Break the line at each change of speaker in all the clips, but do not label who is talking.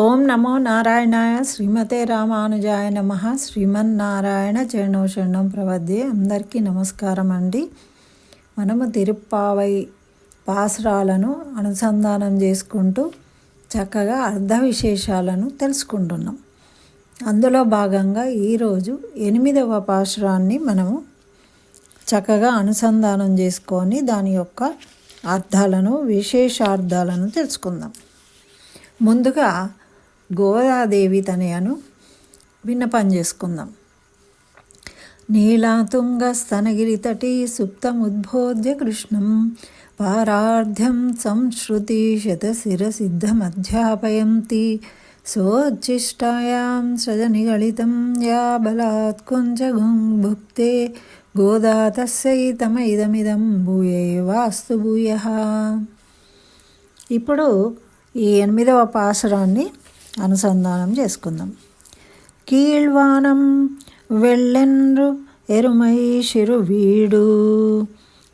ఓం నమో నారాయణాయ శ్రీమతే రామానుజాయ నమ. శ్రీమన్నారాయణ చరణోషణం ప్రవద్దే అందరికీ నమస్కారం అండి. మనము తిరుప్పావై పాసురాలను అనుసంధానం చేసుకుంటూ చక్కగా అర్ధ విశేషాలను తెలుసుకుంటున్నాం. అందులో భాగంగా ఈరోజు ఎనిమిదవ పాసురాన్ని మనము చక్కగా అనుసంధానం చేసుకొని దాని యొక్క అర్థాలను విశేషార్థాలను తెలుసుకుందాం. ముందుగా గోదాదేవి తనయను విన్నపం చేసుకుందాం. నీలాతుంగ స్తనగిరి తటి సుప్తముద్బోధ్య కృష్ణం పారార్ధ్యం సంశ్రుతి శతశిరసిద్ధమధ్యాపయంతి సోచిష్టాయాం సజనిగళితం యా బలాత్ కుంజగుం భుక్తే గోదా ఇదమిదం భూయే వాస్తు భూయ. ఇప్పుడు ఈ ఎనిమిదవ పాసురాన్ని అనుసంధానం చేసుకుందాం. కీళ్వానం వెళ్ళెన్రు ఎరుమై శిరువీడు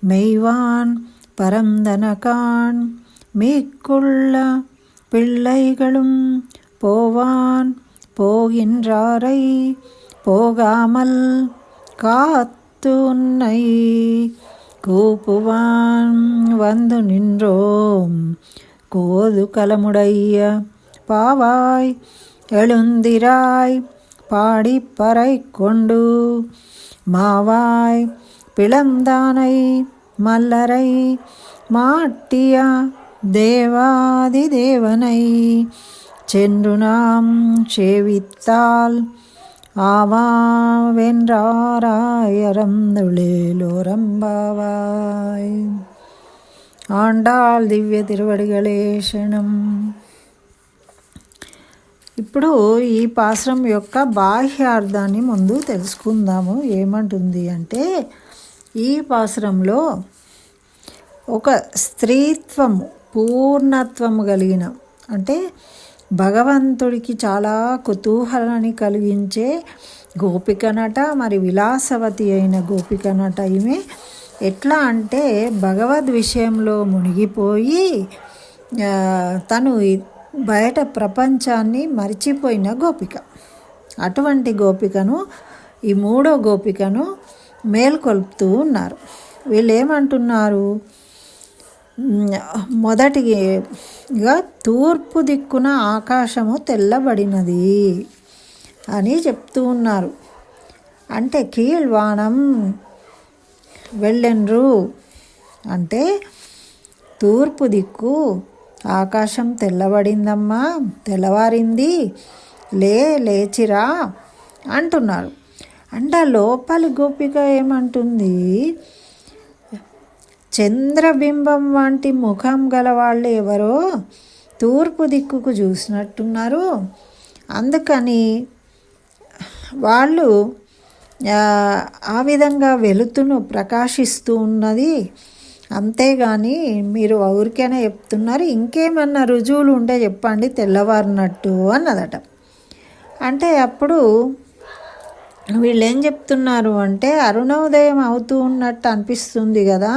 மெய்வான் பரந்தனகான் மீக்குள்ள பிள்ளைகளும் போவான் போகின்றாரை போகாமல் காத்து உன்னை கூப்புவான். வந்து நின்றோம். கோது கலமுடைய பாவாய் எழுந்திராய் பாடிப்பறை கொண்டு. மாவாய் பிளந்தானை மல்லரை மாட்டியா தேவாதி தேவனை. சென்று நாம் சேவித்தால் ஆவாவென்றாராயரந்துளேலோரம்பாவாய் ஆண்டாள் திவ்ய திருவடிகளே சனம் ఇప్పుడు ఈ పాశ్రం యొక్క బాహ్యార్థాన్ని ముందు తెలుసుకుందాము. ఏమంటుంది అంటే ఈ పాశ్రంలో ఒక స్త్రీత్వము పూర్ణత్వము కలిగిన అంటే భగవంతుడికి చాలా కుతూహలాన్ని కలిగించే గోపికనట మరి విలాసవతి అయిన గోపికనట ఈమె ఎట్లా అంటే భగవద్ విషయంలో మునిగిపోయి తను బయట ప్రపంచాన్ని మరిచిపోయిన గోపిక. అటువంటి గోపికను ఈ మూడో గోపికను మేల్కొల్పుతూ ఉన్నారు. వీళ్ళు ఏమంటున్నారు మొదటిగా తూర్పు దిక్కున ఆకాశము తెల్లబడినది అని చెప్తూ ఉన్నారు. అంటే కీల్వాణం వెళ్ళెండ్రు. అంటే తూర్పు దిక్కు ఆకాశం తెల్లబడిందమ్మా తెల్లవారింది లే లేచిరా అంటున్నారు అంటే లోపలి గోపిక ఏమంటుంది? చంద్రబింబం వంటి ముఖం గల వాళ్ళు ఎవరో తూర్పు దిక్కుకు చూసినట్టున్నారు. అందుకని వాళ్ళు ఆ విధంగా వెలుతును ప్రకాశిస్తూ ఉన్నది. అంతేగాని మీరు ఊరికైనా చెప్తున్నారు ఇంకేమన్నా రుజువులు ఉంటే చెప్పండి తెల్లవారినట్టు అన్నదట. అంటే అప్పుడు వీళ్ళు ఏం చెప్తున్నారు అంటే అరుణోదయం అవుతూ ఉన్నట్టు అనిపిస్తుంది కదా.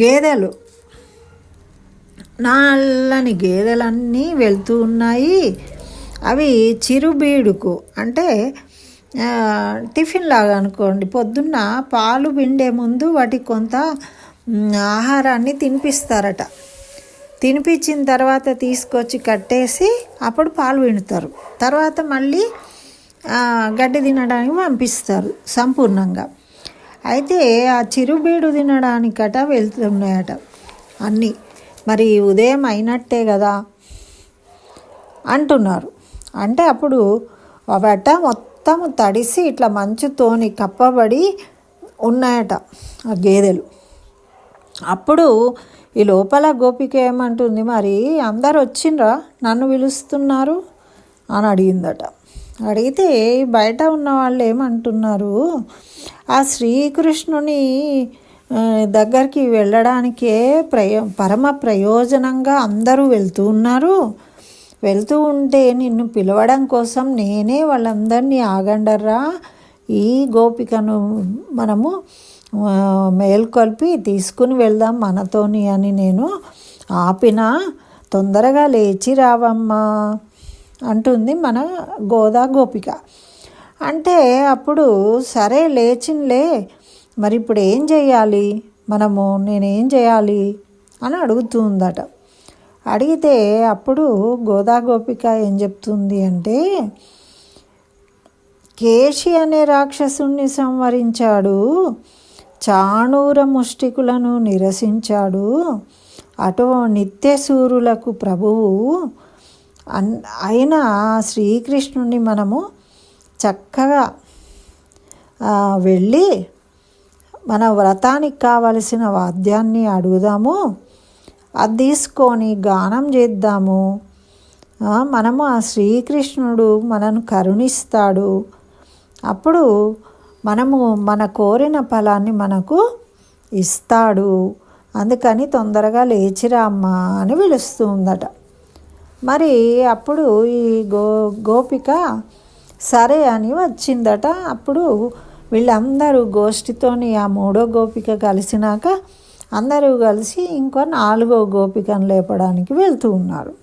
గేదెలు. నల్లని గేదెలన్నీ వెళ్తూ ఉన్నాయి. అవి చిరుబీడుకు. అంటే టిఫిన్ లాగా అనుకోండి. పొద్దున్న పాలు పిండే ముందు వాటికి కొంత ఆహారాన్ని తినిపిస్తారట. తినిపించిన తర్వాత తీసుకొచ్చి కట్టేసి అప్పుడు పాలు పిండుతారు. తర్వాత మళ్ళీ గడ్డి తినడానికి పంపిస్తారు సంపూర్ణంగా. అయితే ఆ చిరుబీడు తినడానికట వెళ్తున్నాయట అన్నీ. మరి ఉదయం అయినట్టే కదా అంటున్నారు. అంటే అప్పుడు అవట మొత్తం తడిసి ఇట్లా మంచుతోని కప్పబడి ఉన్నాయట ఆ గేదెలు. అప్పుడు ఈ లోపల గోపిక ఏమంటుంది మరి అందరు వచ్చిండ్రా? నన్ను పిలుస్తున్నారు? అని అడిగిందట. అడిగితే బయట ఉన్న వాళ్ళు ఏమంటున్నారు ఆ శ్రీకృష్ణుని దగ్గరికి వెళ్ళడానికే ప్రయో పరమ ప్రయోజనంగా అందరూ వెళ్తూ ఉన్నారు. వెళ్తూ ఉంటే నిన్ను పిలవడం కోసం నేనే వాళ్ళందరినీ ఆగండర్రా. ఈ గోపికను మనము మేల్కొల్పి తీసుకుని వెళ్దాం మనతోని అని నేను ఆపిన తొందరగా లేచి రావమ్మా అంటుంది మన గోదా గోపిక. అంటే అప్పుడు సరే లేచిన్లే మరి ఇప్పుడు ఏం చేయాలి మనము నేనేం చేయాలి అని అడుగుతుందట అడిగితే అప్పుడు గోదా గోపిక ఏం చెప్తుంది అంటే కేశి అనే రాక్షసుణ్ణి సంవరించాడు చాణూర ముష్టికులను నిరసించాడు అటో నిత్యసూరులకు ప్రభువు అన్ అయిన శ్రీకృష్ణుని మనము చక్కగా వెళ్ళి మన వ్రతానికి కావలసిన వాద్యాన్ని అడుగుదాము అది తీసుకొని గానం చేద్దాము. మనము ఆ శ్రీకృష్ణుడు మనను కరుణిస్తాడు. అప్పుడు మనము మన కోరిన ఫలాన్ని మనకు ఇస్తాడు. అందుకని తొందరగా లేచిరామ్మా అని పిలుస్తూ ఉందట. మరి అప్పుడు ఈ గో గోపిక సరే అని వచ్చిందట. అప్పుడు వీళ్ళందరూ గోష్ఠితోని ఆ మూడో గోపిక కలిసినాక అందరూ కలిసి ఇంకో నాలుగో గోపికను లేపడానికి వెళ్తూ ఉన్నారు.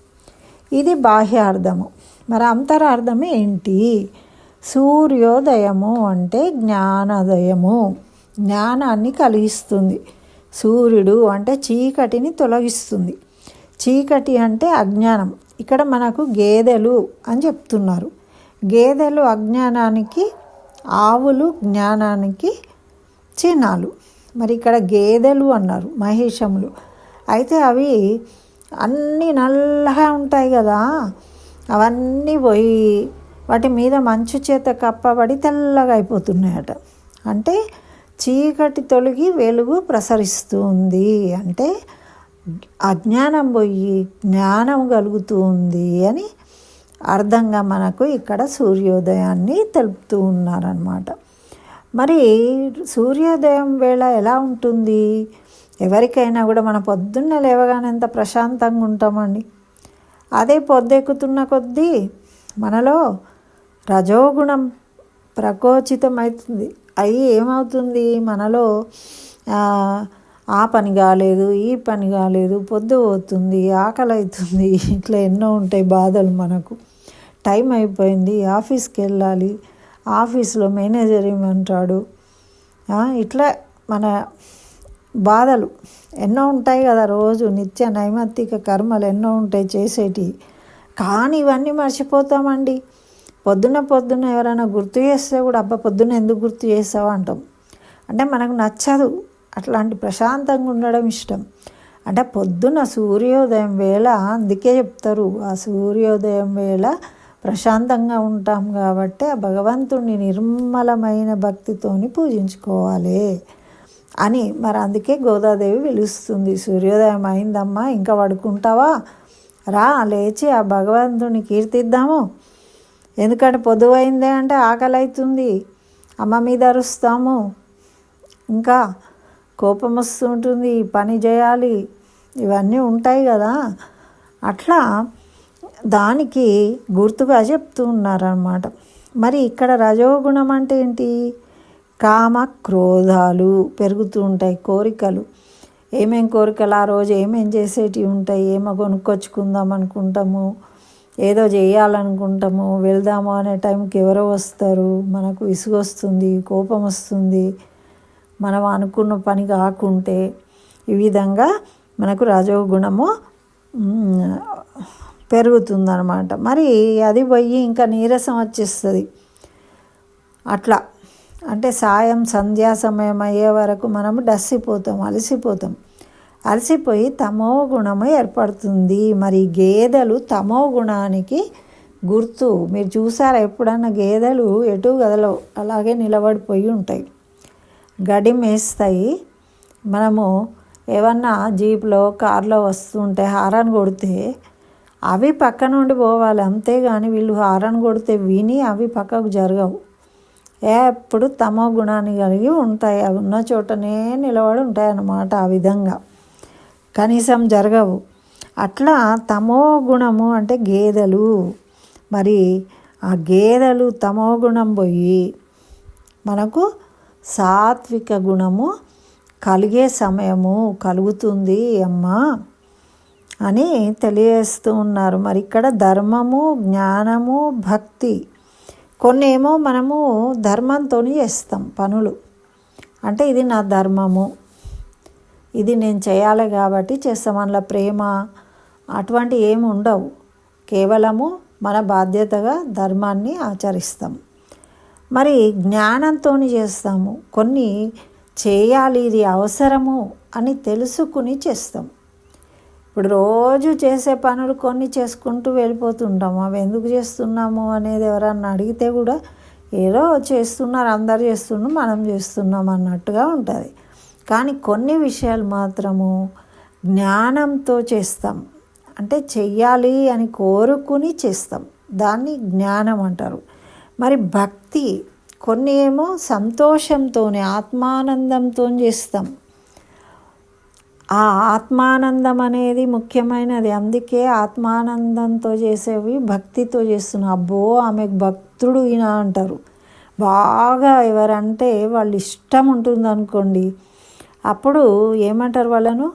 ఇది బాహ్యార్థము. మరి అంతరార్థం ఏంటి? సూర్యోదయము అంటే జ్ఞానోదయము. జ్ఞానాన్ని కలిగిస్తుంది. సూర్యుడు అంటే చీకటిని తొలగిస్తుంది. చీకటి అంటే అజ్ఞానం. ఇక్కడ మనకు గేదెలు అని చెప్తున్నారు. గేదెలు అజ్ఞానానికి ఆవులు జ్ఞానానికి చిహ్నాలు. మరి ఇక్కడ గేదెలు అన్నారు మహేషములు అయితే అవి అన్నీ నల్లగా ఉంటాయి కదా అవన్నీ పోయి వాటి మీద మంచు చేత కప్పబడి తెల్లగా అయిపోతున్నాయట. అంటే చీకటి తొలగి వెలుగు ప్రసరిస్తుంది అంటే అజ్ఞానం పోయి జ్ఞానం కలుగుతూ ఉంది అని అర్థంగా మనకు ఇక్కడ సూర్యోదయాన్ని తెలుపుతూ ఉన్నారనమాట మరి సూర్యోదయం వేళ ఎలా ఉంటుంది? ఎవరికైనా కూడా మనం పొద్దున్న లేవగానే ఎంత ప్రశాంతంగా ఉంటామండి. అదే పొద్దెక్కుతున్న కొద్దీ మనలో రజోగుణం ప్రకోచితమవుతుంది. అవి ఏమవుతుంది? మనలో ఆ పని కాలేదు ఈ పని కాలేదు పొద్దు పోతుంది ఆకలి అవుతుంది ఇట్లా ఎన్నో ఉంటాయి బాధలు మనకు. టైం అయిపోయింది ఆఫీస్కి వెళ్ళాలి ఆఫీస్లో మేనేజర్ ఏమంటాడు? ఇట్లా మన బాధలు ఎన్నో ఉంటాయి కదా రోజు నిత్య నైమిత్తిక కర్మలు ఎన్నో ఉంటాయి చేసేటివి కానీ ఇవన్నీ మర్చిపోతామండి. పొద్దున పొద్దున్న ఎవరైనా గుర్తు చేస్తే కూడా అబ్బా పొద్దున్న ఎందుకు గుర్తు చేస్తావు అంటాం. అంటే మనకు నచ్చదు. అట్లాంటి ప్రశాంతంగా ఉండడం ఇష్టం. అంటే పొద్దున సూర్యోదయం వేళ అందుకే చెప్తారు. ఆ సూర్యోదయం వేళ ప్రశాంతంగా ఉంటాం కాబట్టి ఆ భగవంతుడిని నిర్మలమైన భక్తితోని పూజించుకోవాలి అని. మరి అందుకే గోదాదేవి పిలుస్తుంది సూర్యోదయం అయిందమ్మా ఇంకా పడుకుంటావా? రా లేచి ఆ భగవంతుని కీర్తిద్దాము. ఎందుకంటే పొదువైందే అంటే ఆకలి అవుతుంది అమ్మ మీద అరుస్తాము. ఇంకా కోపం వస్తుంటుంది పని చేయాలి. ఇవన్నీ ఉంటాయి కదా. అట్లా దానికి గుర్తుగా చెప్తూ ఉన్నారనమాట మరి ఇక్కడ రజోగుణం అంటే ఏంటి? కామ క్రోధాలు పెరుగుతూ ఉంటాయి కోరికలు. ఏమేం కోరికలు? ఆ రోజు ఏమేం చేసేటివి ఉంటాయి? ఏమో కొనుక్కొచ్చుకుందాం అనుకుంటాము. ఏదో చేయాలనుకుంటాము. వెళ్దాము అనే టైంకి ఎవరో వస్తారు. మనకు విసుగొస్తుంది కోపం వస్తుంది. మనం అనుకున్న పని కాకుంటే ఈ విధంగా మనకు రజోగుణము పెరుగుతుందనమాట మరి అది పోయి ఇంకా నీరసం వచ్చేస్తుంది. అట్లా. అంటే సాయం సంధ్యా సమయం అయ్యే వరకు మనము డస్సిపోతాం అలసిపోతాం. అలసిపోయి తమో గుణము ఏర్పడుతుంది. మరి గేదెలు తమో గుణానికి గుర్తు. మీరు చూసారా ఎప్పుడన్నా గేదెలు ఎటు గదలవు. అలాగే నిలబడిపోయి ఉంటాయి. గడిమేస్తాయి మనము ఏమన్నా జీప్లో కార్లో వస్తుంటే హారన్ కొడితే అవి పక్క నుండి పోవాలి. అంతేగాని వీళ్ళు హారన్ కొడితే విని అవి పక్కకు జరగవు. ఎప్పుడు తమో గుణాన్ని కలిగి ఉంటాయి. అవి ఉన్న చోటనే నిలబడి ఉంటాయి అన్నమాట ఆ విధంగా. కనీసం జరగవు. అట్లా తమో గుణము అంటే గేదెలు. మరి ఆ గేదెలు తమో గుణం పోయి మనకు సాత్విక గుణము కలిగే సమయము కలుగుతుంది అమ్మా. అని తెలియజేస్తూ ఉన్నారు. మరి ఇక్కడ ధర్మము జ్ఞానము భక్తి కొన్ని ఏమో మనము ధర్మంతో చేస్తాం పనులు. అంటే ఇది నా ధర్మము ఇది నేను చేయాలి కాబట్టి చేస్తాం. అందులో ప్రేమ అటువంటి ఏమి ఉండవు. కేవలము మన బాధ్యతగా ధర్మాన్ని ఆచరిస్తాం. మరి జ్ఞానంతో చేస్తాము. కొన్ని చేయాలి ఇది అవసరము అని తెలుసుకుని చేస్తాం. ఇప్పుడు రోజు చేసే పనులు కొన్ని చేసుకుంటూ వెళ్ళిపోతుంటాము. అవి ఎందుకు చేస్తున్నాము అనేది ఎవరన్నా అడిగితే కూడా ఏదో చేస్తున్నారు అందరు చేస్తున్నారు మనం చేస్తున్నాం అన్నట్టుగా ఉంటుంది. కానీ కొన్ని విషయాలు మాత్రము జ్ఞానంతో చేస్తాం. అంటే చెయ్యాలి అని కోరుకుని చేస్తాం. దాన్ని జ్ఞానం అంటారు. మరి భక్తి కొన్ని ఏమో సంతోషంతోనే ఆత్మానందంతో చేస్తాం. ఆ ఆత్మానందం అనేది ముఖ్యమైనది. అందుకే ఆత్మానందంతో చేసేవి భక్తితో చేస్తున్నా. అబ్బో ఆమెకు భక్తుడు ఈయన అంటారు. బాగా ఎవరంటే వాళ్ళు ఇష్టం ఉంటుంది అనుకోండి అప్పుడు ఏమంటారు వాళ్ళను?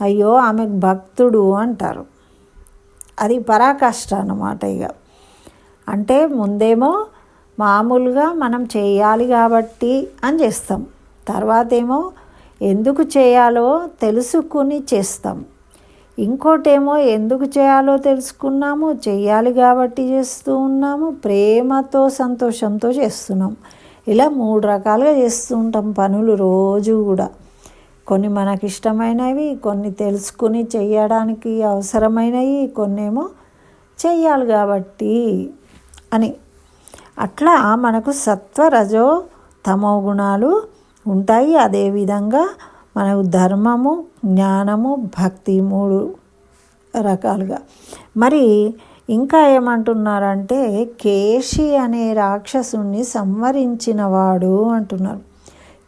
అయ్యో ఆమెకు భక్తుడు అంటారు. అది పరాకాష్ట అన్నమాట ఇక అంటే ముందేమో మామూలుగా మనం చేయాలి కాబట్టి అని చేస్తాం. తర్వాత ఏమో ఎందుకు చేయాలో తెలుసుకుని చేస్తాం. ఇంకోటేమో ఎందుకు చేయాలో తెలుసుకున్నాము చేయాలి కాబట్టి చేస్తూ ఉన్నాము ప్రేమతో సంతోషంతో చేస్తున్నాం. ఇలా మూడు రకాలుగా చేస్తూ ఉంటాం పనులు రోజు కూడా. కొన్ని మనకి ఇష్టమైనవి కొన్ని తెలుసుకుని చేయడానికి అవసరమైనవి కొన్నేమో చెయ్యాలి కాబట్టి అని. అట్లా మనకు సత్వ రజో తమో గుణాలు ఉంటాయి. అదేవిధంగా మనకు ధర్మము జ్ఞానము భక్తి మూడు రకాలుగా. మరి ఇంకా ఏమంటున్నారంటే కేశి అనే రాక్షసుణ్ణి సంవరించినవాడు అంటున్నారు.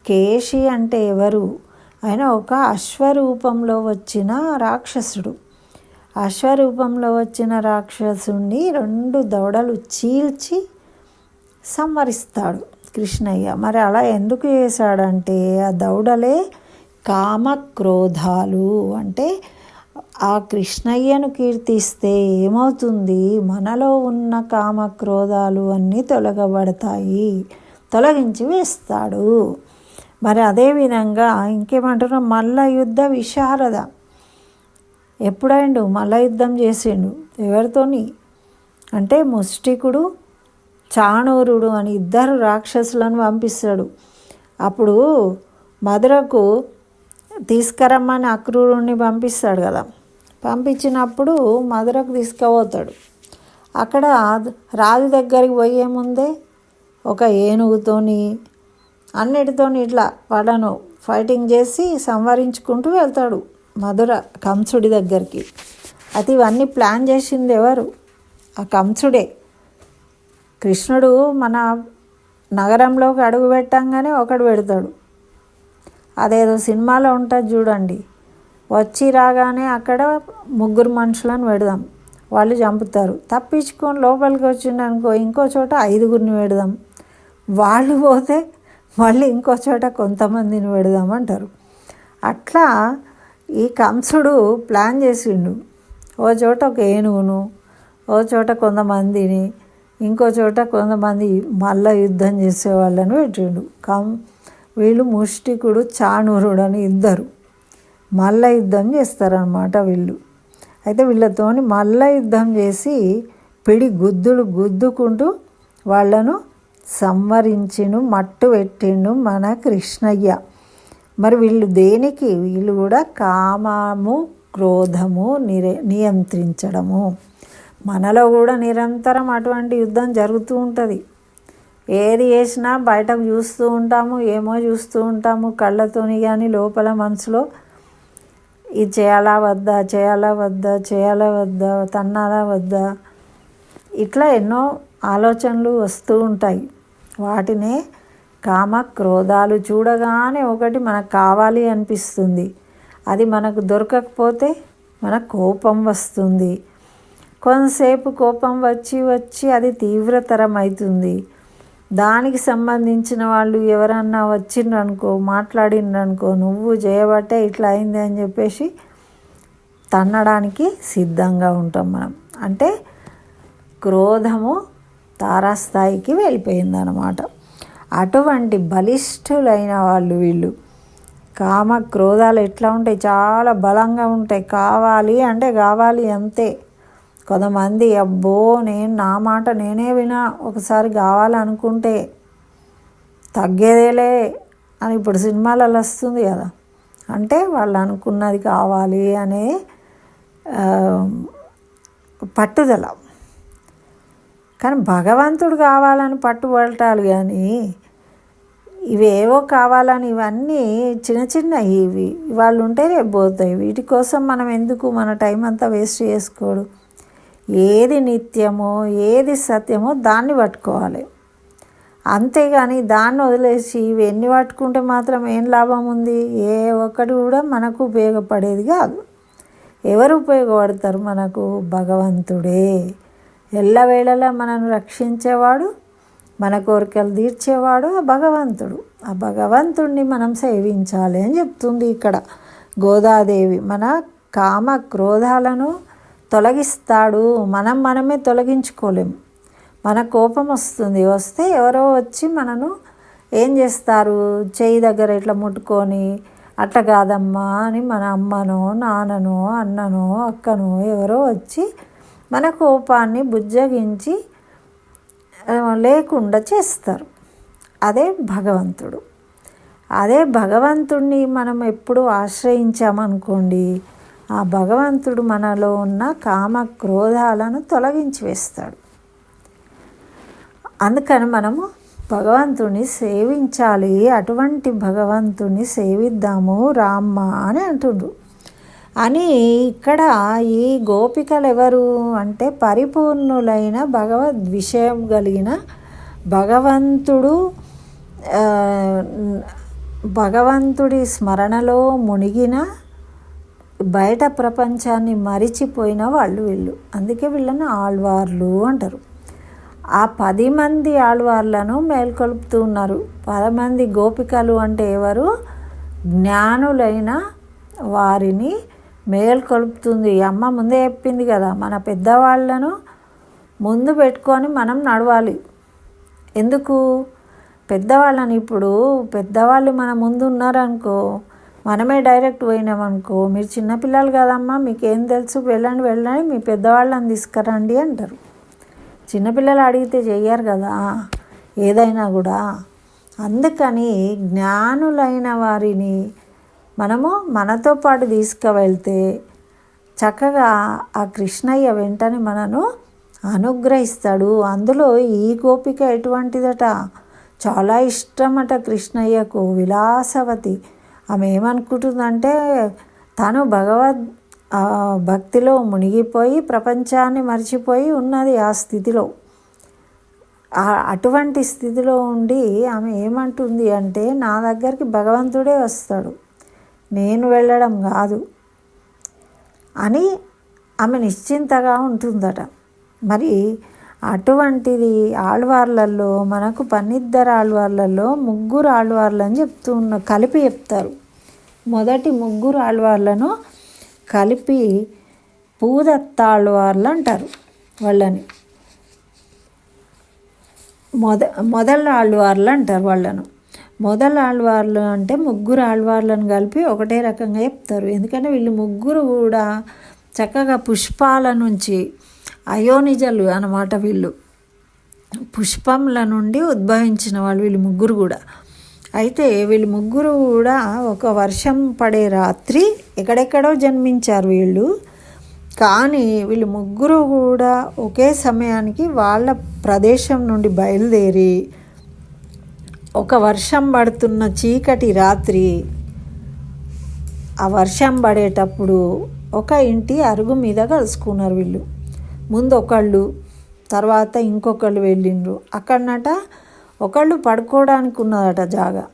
కేశి అంటే ఎవరు? ఆయన ఒక అశ్వరూపంలో వచ్చిన రాక్షసుడు. అశ్వరూపంలో వచ్చిన రాక్షసుణ్ణి రెండు దవడలు చీల్చి సంవరిస్తాడు. కృష్ణయ్య. మరి అలా ఎందుకు చేశాడంటే ఆ దౌడలే కామక్రోధాలు. అంటే ఆ కృష్ణయ్యను కీర్తిస్తే ఏమవుతుంది? మనలో ఉన్న కామక్రోధాలు అన్నీ తొలగబడతాయి. తొలగించి వేస్తాడు. మరి అదేవిధంగా ఇంకేమంటారు? మల్ల యుద్ధ విశారద. ఎప్పుడైండు? మల్ల యుద్ధం చేసిండు. ఎవరితోని? అంటే ముష్టికుడు చాణూరుడు అని ఇద్దరు రాక్షసులను పంపిస్తాడు. అప్పుడు మధురకు తీసుకురమ్మని అక్రూరుణ్ణి పంపిస్తాడు కదా. పంపించినప్పుడు మధురకు తీసుకుపోతాడు. అక్కడ రాజు దగ్గరికి పోయే ముందే ఒక ఏనుగుతోని అన్నిటితోని ఇట్లా వాళ్ళను ఫైటింగ్ చేసి సంవరించుకుంటూ వెళ్తాడు మధుర కంసుడి దగ్గరికి. అది ఇవన్నీ ప్లాన్ చేసింది ఎవరు? ఆ కంసుడే. కృష్ణుడు మన నగరంలోకి అడుగు పెట్టంగానే ఒకడు పెడతాడు. అదేదో సినిమాలో ఉంటుంది చూడండి. వచ్చి రాగానే అక్కడ ముగ్గురు మనుషులను పెడదాం. వాళ్ళు చంపుతారు. తప్పించుకొని లోపలికి వచ్చిండనుకో ఇంకో చోట ఐదుగురిని పెడదాం. వాళ్ళు పోతే మళ్ళీ ఇంకో చోట కొంతమందిని పెడదాం అంటారు. అట్లా ఈ కంసుడు ప్లాన్ చేసిండు. ఓ చోట ఒక ఏనుగును ఓ చోట కొంతమందిని ఇంకో చోట కొంతమంది మల్ల యుద్ధం చేసే వాళ్ళని పెట్టిండు కం వీళ్ళు ముష్టికుడు చాణూరుడు అని ఇద్దరు. మల్ల యుద్ధం చేస్తారనమాట వీళ్ళు. అయితే వీళ్ళతోని మల్ల యుద్ధం చేసి పిడి గుద్దులు గుద్దుకుంటూ వాళ్ళను సంవరించిను మట్టు పెట్టిండు మన కృష్ణయ్య. మరి వీళ్ళు దేనికి? వీళ్ళు కూడా కామము క్రోధము నిరే నియంత్రించడము. మనలో కూడా నిరంతరం అటువంటి యుద్ధం జరుగుతూ ఉంటుంది. ఏది చేసినా బయటకు చూస్తూ ఉంటాము ఏమో చూస్తూ ఉంటాము కళ్ళతోని కానీ లోపల మనసులో ఇది చేయాలా వద్దా చేయాలా వద్దా చేయాలా వద్దా తన్నాలా వద్దా ఇట్లా ఎన్నో ఆలోచనలు వస్తూ ఉంటాయి. వాటినే కామ క్రోధాలు చూడగానే ఒకటి మనకు కావాలి అనిపిస్తుంది. అది మనకు దొరకకపోతే మన కోపం వస్తుంది. కొంతసేపు కోపం వచ్చి వచ్చి అది తీవ్రతరం అవుతుంది దానికి సంబంధించిన వాళ్ళు ఎవరన్నా వచ్చిండ్రనుకో మాట్లాడిండ్రనుకో నువ్వు చేయబట్టే ఇట్లా అయింది అని చెప్పేసి తన్నడానికి సిద్ధంగా ఉంటాం మనం. అంటే క్రోధము తారాస్థాయికి వెళ్ళిపోయిందనమాట. అటువంటి బలిష్ఠులైన వాళ్ళు వీళ్ళు. కామ క్రోధాలు ఎట్లా ఉంటాయి? చాలా బలంగా ఉంటాయి. కావాలి అంటే కావాలి అంతే. కొంతమంది అబ్బో నేను నా మాట నేనే వినా ఒకసారి కావాలనుకుంటే తగ్గేదేలే అని ఇప్పుడు సినిమాలలో వస్తుంది కదా. అంటే వాళ్ళు అనుకున్నది కావాలి అనే పట్టుదల. కానీ భగవంతుడు కావాలని పట్టుబడటాలు కానీ ఇవేవో కావాలని ఇవన్నీ చిన్న చిన్న ఇవి వాళ్ళు ఉంటే రేపు పోతాయి. వీటి కోసం మనం ఎందుకు మన టైం అంతా వేస్ట్ చేసుకోడు? ఏది నిత్యమో ఏది సత్యమో దాన్ని పట్టుకోవాలి. అంతేగాని దాన్ని వదిలేసి ఇవన్నీ పట్టుకుంటే మాత్రం ఏం లాభం ఉంది? ఏ ఒక్కటి కూడా మనకు ఉపయోగపడేది కాదు. ఎవరు ఉపయోగపడతారు మనకు? భగవంతుడే. ఎల్లవేళలా మనను రక్షించేవాడు మన కోరికలు తీర్చేవాడు ఆ భగవంతుడు. ఆ భగవంతుడిని మనం సేవించాలి అని చెప్తుంది ఇక్కడ గోదాదేవి. మన కామ క్రోధాలను తొలగిస్తాడు. మనం మనమే తొలగించుకోలేము మన కోపం వస్తుంది. వస్తే ఎవరో వచ్చి మనను ఏం చేస్తారు? చేయి దగ్గర ఇట్లా ముట్టుకొని అట్లా కాదమ్మా అని మన అమ్మనో నాన్ననో అన్ననో అక్కనో ఎవరో వచ్చి మన కోపాన్ని బుజ్జగించి లేకుండా చేస్తారు. అదే భగవంతుడు. అదే భగవంతుణ్ణి మనం ఎప్పుడు ఆశ్రయించామనుకోండి ఆ భగవంతుడు మనలో ఉన్న కామ క్రోధాలను తొలగించి వేస్తాడు అందుకని మనము భగవంతుని సేవించాలి అటువంటి భగవంతుని సేవిద్దాము రామ్మ అని అంటుండ్రు. అని ఇక్కడ ఈ గోపికలు ఎవరు అంటే పరిపూర్ణులైన భగవద్ విషయం కలిగిన భగవంతుడు భగవంతుడి స్మరణలో మునిగిన బయట ప్రపంచాన్ని మరిచిపోయిన వాళ్ళు వీళ్ళు. అందుకే వీళ్ళని ఆళ్వార్లు అంటారు. ఆ పది మంది ఆళ్వార్లను మేల్కొల్పుతూ ఉన్నారు. పది మంది గోపికలు అంటే ఎవరు? జ్ఞానులైన వారిని మేల్కొల్పుతుంది. అమ్మ ముందే చెప్పింది కదా మన పెద్దవాళ్ళను ముందు పెట్టుకొని మనం నడవాలి. ఎందుకు? పెద్దవాళ్ళని ఇప్పుడు పెద్దవాళ్ళు మన ముందు ఉన్నారనుకో మనమే డైరెక్ట్ పోయినామనుకో మీరు చిన్నపిల్లలు కదమ్మా మీకేం తెలుసు వెళ్ళండి వెళ్ళండి మీ పెద్దవాళ్ళని తీసుకురండి అంటారు. చిన్నపిల్లలు అడిగితే చెయ్యరు కదా ఏదైనా కూడా. అందుకని జ్ఞానులైన వారిని మనము మనతో పాటు తీసుకువెళ్తే చక్కగా ఆ కృష్ణయ్య వెంటనే మనను అనుగ్రహిస్తాడు. అందులో ఈ గోపిక ఎటువంటిదట? చాలా ఇష్టమట కృష్ణయ్యకు విలాసవతి. ఆమె ఏమనుకుంటుందంటే తను భగవద్ భక్తిలో మునిగిపోయి ప్రపంచాన్ని మర్చిపోయి ఉన్నది ఆ స్థితిలో. అటువంటి స్థితిలో ఉండి ఆమె ఏమంటుంది అంటే నా దగ్గరికి భగవంతుడే వస్తాడు. నేను వెళ్ళడం కాదు అని ఆమె నిశ్చింతగా ఉంటుందట. మరి అటువంటిది ఆళ్వార్లలో మనకు పన్నిద్దరు ఆళ్వార్లలో ముగ్గురు ఆళ్వార్లు అని చెప్తూ ఉన్న కలిపి చెప్తారు. మొదటి ముగ్గురు ఆళ్వార్లను కలిపి పూదత్తాళ్వార్లు అంటారు వాళ్ళని. మొద మొదల ఆళ్వార్లు అంటారు వాళ్ళను. మొదల ఆళ్వార్లు అంటే ముగ్గురు ఆళ్వార్లను కలిపి ఒకటే రకంగా చెప్తారు. ఎందుకంటే వీళ్ళు ముగ్గురు కూడా చక్కగా పుష్పాల నుంచి అయోనిజలు అనమాట వీళ్ళు. పుష్పంల నుండి ఉద్భవించిన వాళ్ళు వీళ్ళు ముగ్గురు కూడా. అయితే వీళ్ళు ముగ్గురు కూడా ఒక వర్షం పడే రాత్రి ఎక్కడెక్కడో జన్మించారు వీళ్ళు. కానీ వీళ్ళు ముగ్గురు కూడా ఒకే సమయానికి వాళ్ళ ప్రదేశం నుండి బయలుదేరి ఒక వర్షం పడుతున్న చీకటి రాత్రి ఆ వర్షం పడేటప్పుడు ఒక ఇంటి అరుగు మీద కలుసుకున్నారు వీళ్ళు. ముందు ఒకళ్ళు తర్వాత ఇంకొకళ్ళు వెళ్ళిండ్రు. అక్కడనట ఒకళ్ళు పడుకోవడానికి ఉన్నదట జాగా.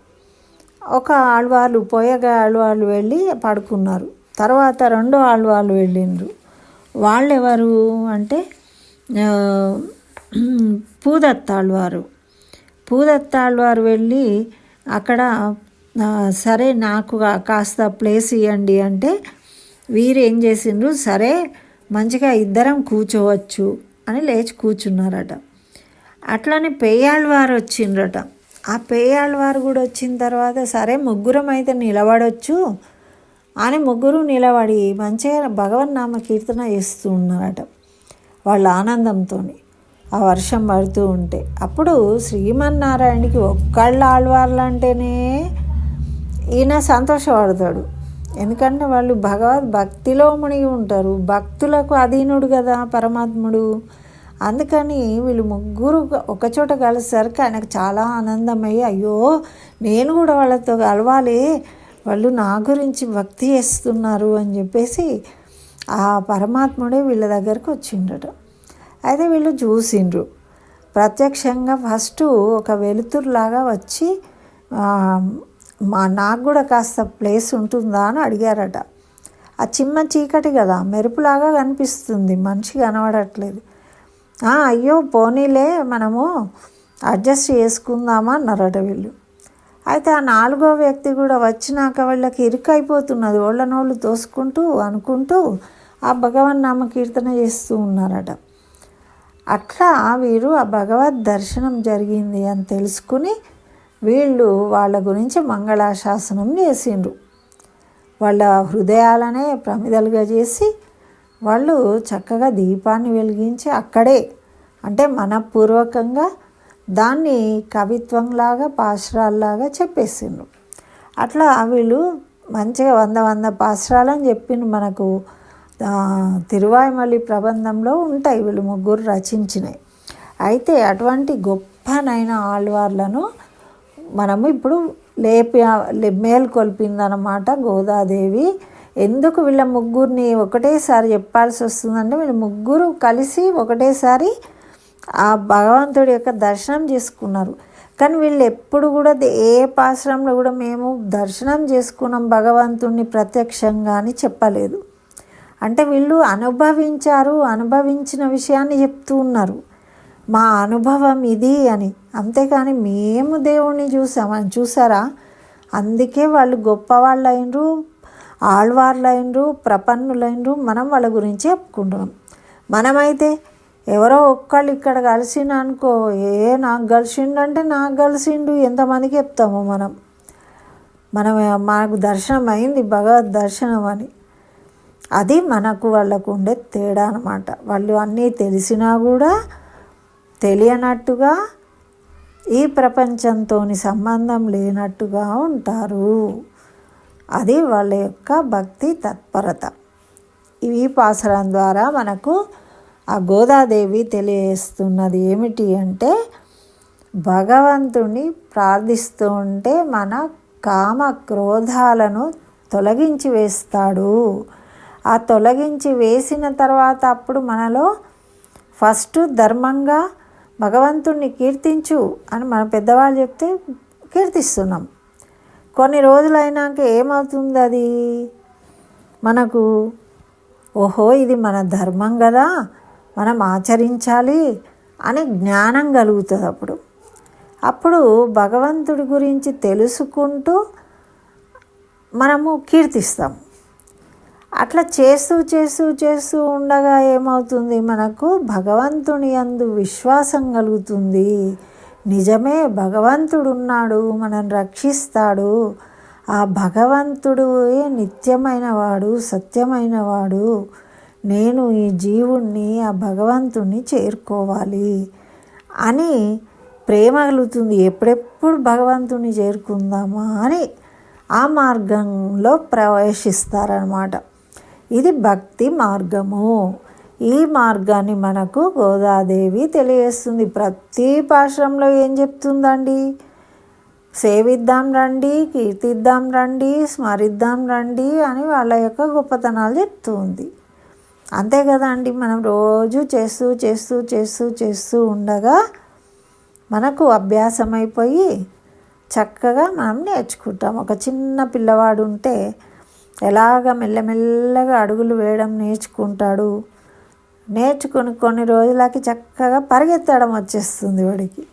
ఒక ఆళ్వాళ్ళు పోయగా ఆళ్వాళ్ళు వెళ్ళి పడుకున్నారు. తర్వాత రెండో ఆళ్వాళ్ళు వెళ్ళిండ్రు. వాళ్ళు ఎవరు అంటే పూదత్తాళ్వారు పూదత్తాళ్వారు వెళ్ళి అక్కడ సరే నాకు కాస్త ప్లేస్ ఇవ్వండి అంటే వీరు ఏం చేసిండ్రు సరే మంచిగా ఇద్దరం కూర్చోవచ్చు అని లేచి కూర్చున్నారట. అట్లనే పేయాళ్ళవారు వచ్చిండ్రట. ఆ పేయాళ్ళవారు కూడా వచ్చిన తర్వాత సరే ముగ్గురం అయితే నిలబడవచ్చు అని ముగ్గురు నిలబడి మంచిగా భగవన్ నామ కీర్తన చేస్తూ ఉన్నారట వాళ్ళ ఆనందంతో ఆ వర్షం పడుతూ ఉంటే. అప్పుడు శ్రీమన్నారాయణకి ఒక్కళ్ళ ఆళ్వార్లు అంటేనే ఈయన సంతోషపడతాడు. ఎందుకంటే వాళ్ళు భగవద్ భక్తిలో మునిగి ఉంటారు. భక్తులకు అధీనుడు కదా పరమాత్ముడు. అందుకని వీళ్ళు ముగ్గురు ఒకచోట కలిసేసరికి ఆయనకు చాలా ఆనందమయ్యి అయ్యో నేను కూడా వాళ్ళతో కలవాలి. వాళ్ళు నా గురించి భక్తి చేస్తున్నారు అని చెప్పేసి ఆ పరమాత్ముడే వీళ్ళ దగ్గరకు వచ్చిండట. అయితే వీళ్ళు చూసిండ్రు. ప్రత్యక్షంగా ఫస్ట్ ఒక వెలుతురులాగా వచ్చి మా నాకు కూడా కాస్త ప్లేస్ ఉంటుందా అని అడిగారట. ఆ చిమ్మ చీకటి కదా మెరుపులాగా కనిపిస్తుంది మనిషి కనబడట్లేదు. అయ్యో పోనీలే మనము అడ్జస్ట్ చేసుకుందామా అన్నారట వీళ్ళు. అయితే ఆ నాలుగో వ్యక్తి కూడా వచ్చినాక వాళ్ళకి ఇరుకైపోతున్నది వాళ్ళనోళ్ళు తోసుకుంటూ అనుకుంటూ ఆ భగవన్ నామ కీర్తన చేస్తూ ఉన్నారట. అట్లా వీరు ఆ భగవద్ దర్శనం జరిగింది అని తెలుసుకుని వీళ్ళు వాళ్ళ గురించి మంగళాశాసనం చేసిండ్రు. వాళ్ళ హృదయాలనే ప్రమిదలుగా చేసి వాళ్ళు చక్కగా దీపాన్ని వెలిగించి అక్కడే అంటే మనపూర్వకంగా దాన్ని కవిత్వంలాగా పాశరాల్లాగా చెప్పేసిండ్రు. అట్లా వీళ్ళు మంచిగా వంద వంద పాశరాలని చెప్పిండ్రు మనకు. తిరువాయిమల్లి ప్రబంధంలో ఉంటాయి వీళ్ళు ముగ్గురు రచించినాయి అయితే అటువంటి గొప్పనైన ఆళ్వార్లను మనము ఇప్పుడు లేపి లే- మేల్కొల్పిందనమాట గోదాదేవి. ఎందుకు వీళ్ళ ముగ్గురిని ఒకటేసారి చెప్పాల్సి వస్తుందంటే వీళ్ళు ముగ్గురు కలిసి ఒకటేసారి ఆ భగవంతుడి యొక్క దర్శనం చేసుకున్నారు. కానీ వీళ్ళు ఎప్పుడు కూడా ఏ పాశ్రంలో కూడా మేము దర్శనం చేసుకున్నాం భగవంతుడిని ప్రత్యక్షంగా అని చెప్పలేదు. అంటే వీళ్ళు అనుభవించారు అనుభవించిన విషయాన్ని చెప్తూ ఉన్నారు. మా అనుభవం ఇది అని. అంతేకాని మేము దేవుణ్ణి చూసామని చూసారా? అందుకే వాళ్ళు గొప్పవాళ్ళు అయినరు ఆళ్వార్లు ప్రపన్నులైనరు మనం వాళ్ళ గురించి చెప్పుకుంటున్నాం. మనమైతే ఎవరో ఒక్కళ్ళు ఇక్కడ కలిసిండు అనుకో ఏ నాకు కలిసిండు అంటే నాకు కలిసిండు ఎంతమందికి చెప్తాము మనం? మనం మనకు దర్శనం అయింది భగవద్ దర్శనం అని. అది మనకు వాళ్ళకు ఉండే తేడా అనమాట వాళ్ళు అన్నీ తెలిసినా కూడా తెలియనట్టుగా ఈ ప్రపంచంతోని సంబంధం లేనట్టుగా ఉంటారు. అది వాళ్ళ యొక్క భక్తి తత్పరత. ఈ పాసరం ద్వారా మనకు ఆ గోదాదేవి తెలియజేస్తున్నది ఏమిటి అంటే భగవంతుని ప్రార్థిస్తూ ఉంటే మన కామ క్రోధాలను తొలగించి వేస్తాడు. ఆ తొలగించి వేసిన తర్వాత అప్పుడు మనలో ఫస్ట్ ధర్మంగా భగవంతుణ్ణి కీర్తించు అని మన పెద్దవాళ్ళు చెప్తే కీర్తిస్తున్నాం. కొన్ని రోజులైనాక ఏమవుతుంది అది? మనకు ఓహో ఇది మన ధర్మం కదా మనం ఆచరించాలి అని జ్ఞానం కలుగుతుంది అప్పుడు. అప్పుడు భగవంతుడి గురించి తెలుసుకుంటూ మనము కీర్తిస్తాం. అట్లా చేస్తూ చేస్తూ చేస్తూ ఉండగా ఏమవుతుంది? మనకు భగవంతుని అందు విశ్వాసం కలుగుతుంది. నిజమే భగవంతుడు ఉన్నాడు మనం రక్షిస్తాడు. ఆ భగవంతుడు నిత్యమైన వాడు సత్యమైన వాడు నేను ఈ జీవుణ్ణి ఆ భగవంతుణ్ణి చేరుకోవాలి అని ప్రేమ కలుగుతుంది. ఎప్పుడెప్పుడు భగవంతుని చేరుకుందామా అని ఆ మార్గంలో ప్రవేశిస్తారనమాట ఇది భక్తి మార్గము. ఈ మార్గాన్ని మనకు గోదాదేవి తెలియజేస్తుంది. ప్రతి పాశ్రంలో ఏం చెప్తుందండి? సేవిద్దాం రండి కీర్తిద్దాం రండి స్మరిద్దాం రండి అని వాళ్ళ యొక్క గొప్పతనాలు చెప్తూ ఉంది అంతే కదా అండి మనం రోజు చేస్తూ చేస్తూ చేస్తూ చేస్తూ ఉండగా మనకు అభ్యాసం అయిపోయి చక్కగా మనం నేర్చుకుంటాం. ఒక చిన్న పిల్లవాడు ఉంటే ఎలాగ మెల్లమెల్లగా అడుగులు వేయడం నేర్చుకుంటాడు. నేర్చుకుని కొన్ని రోజులకి చక్కగా పరిగెత్తడం వచ్చేస్తుంది వాడికి.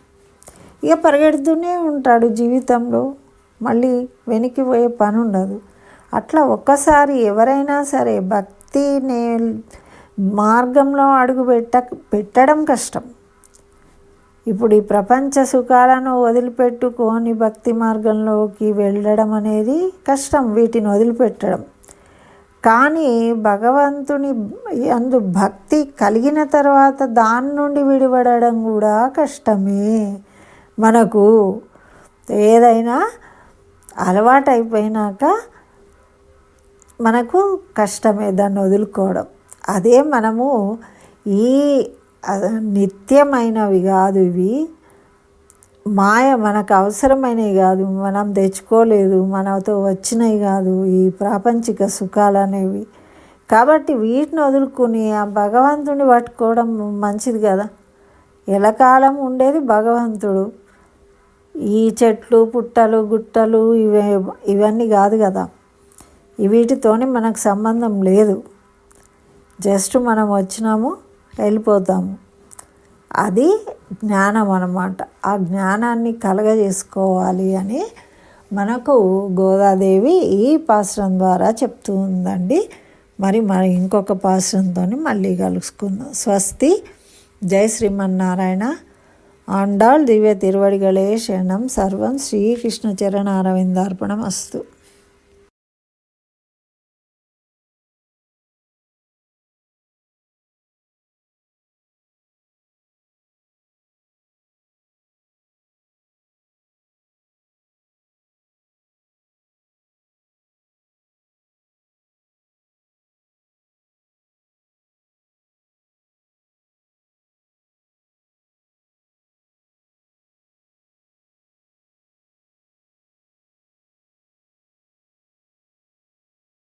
ఇక పరిగెడుతూనే ఉంటాడు జీవితంలో. మళ్ళీ వెనక్కి పోయే పని ఉండదు. అట్లా ఒక్కసారి ఎవరైనా సరే భక్తి నే మార్గంలో అడుగు పెట్ట పెట్టడం కష్టం. ఇప్పుడు ఈ ప్రపంచ సుఖాలను వదిలిపెట్టుకొని భక్తి మార్గంలోకి వెళ్ళడం అనేది కష్టం వీటిని వదిలిపెట్టడం. కానీ భగవంతుని అందు భక్తి కలిగిన తర్వాత దాని నుండి విడిపడడం కూడా కష్టమే. మనకు ఏదైనా అలవాటు అయిపోయినాక మనకు కష్టమే దాన్ని వదులుకోవడం. అదే మనము ఈ నిత్యమైనవి కాదు ఇవి. మాయ మనకు అవసరమైనవి కాదు. మనం తెచ్చుకోలేదు. మనతో వచ్చినవి కాదు. ఈ ప్రాపంచిక సుఖాలు అనేవి. కాబట్టి వీటిని వదులుకుని ఆ భగవంతుని పట్టుకోవడం మంచిది కదా. ఎలకాలం ఉండేది భగవంతుడు. ఈ చెట్లు పుట్టలు గుట్టలు ఇవే ఇవన్నీ కాదు కదా. వీటితోని మనకు సంబంధం లేదు. జస్ట్ మనం వచ్చినాము వెళ్ళిపోతాము. అది జ్ఞానం అన్నమాట. ఆ జ్ఞానాన్ని కలగజేసుకోవాలి అని మనకు గోదాదేవి ఈ పాశ్రం ద్వారా చెప్తూ ఉందండి. మరి మరి ఇంకొక పాశ్రంతో మళ్ళీ కలుసుకుందాం. స్వస్తి. జై శ్రీమన్నారాయణ. ఆండాళ్ దివ్య తిరువడిగళే శరణం. సర్వం శ్రీకృష్ణ చరణారవిందార్పణం అస్తు